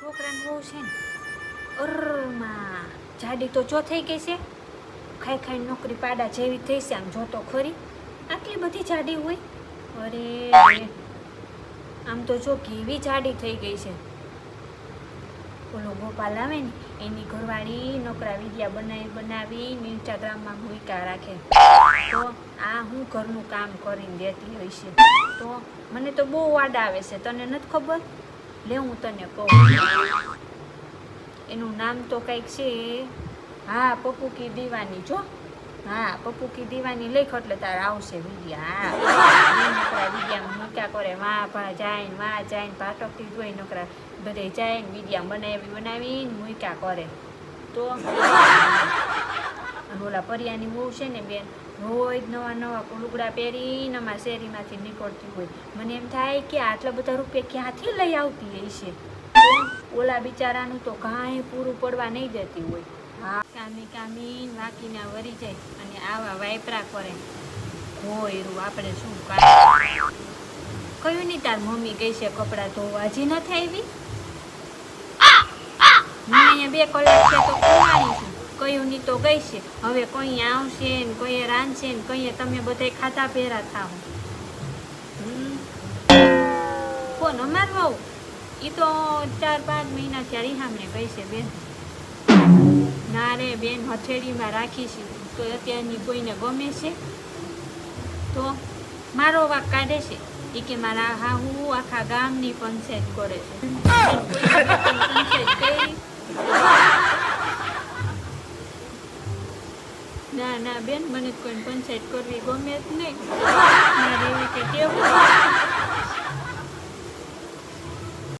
છોકરાને બહુ છે ને. અરમાં જાડી તો જો થઈ ગઈ છે. ખાઈ ખાઈ નોકરી પાડા જેવી થઈ છે, આમ જોતો ખરી. આટલી બધી જાડી હોય? અરે. આમ તો જો કેવી જાડી થઈ ગઈ છે. ઓલો ગોપાલ આવે ને, એની ઘરવાળી નોકરા વિદ્યા બનાવી બનાવી ઇન્સ્ટાગ્રામમાં ભૂમિકા રાખે. તો આ હું ઘરનું કામ કરીને દેતી હોય છે. તો મને તો બહુ વાડ આવે છે. તને નથી ખબર? લે હું તને કહું. એનું નામ તો કંઈક છે, હા પપ્પુ કી દીવાની, જો. હા પપ્પુ કી દીવાની લેખ એટલે તારે આવશે વિદ્યા હા. નોકરા વિદ્યા કરે માં ભા જાય ને માં જાય ને ભાટકતી જોઈ નોકરા બધે જાય ને વિદ્યા બનાવી, બનાવીને મૂક્યા કરે. તો અને ઓલા પરિયાની બહુ છે ને બેન, રોજ નવા નવા લુગડા પહેરીને અમારા શેરીમાંથી નીકળતી હોય. મને એમ થાય કે આટલા બધા રૂપિયા ક્યાંથી લઈ આવતી હશે ઓલા બિચારાનું તો કાંઈ પૂરું પડવા નહીં દેતી હોય. હા, કામી કામી વાકીના વરી જાય અને આવા વાયપરા કરે. હોયરું આપણે શું કયું નહીં, તાર મમ્મી કહી છે કપડાં ધોવા હજી નથી આવી? હું અહીંયા બે કલાક છે તો કુવાણી છું. કયું તો ગઈ છે? હવે કોઈ આવશે ને કોઈ રાંધશે ને કઈ તમે બધા ખાતા પહેરા થાવ. કોણ અમાર બહુ એ તો ચાર પાંચ મહિના ત્યારે સામે ગઈ છે બેન. ના રે બેન, હથેળીમાં રાખી છે. તો અત્યારની કોઈને ગમે છે? તો મારો વાક કાઢે છે. એ કે મારા હા હું આખા ગામની પંચાયત કરે છે. ના ના બેન મને કોઈ પંચાયત કરવી ગમે જ નહીં મારે એવી કે ટેવ.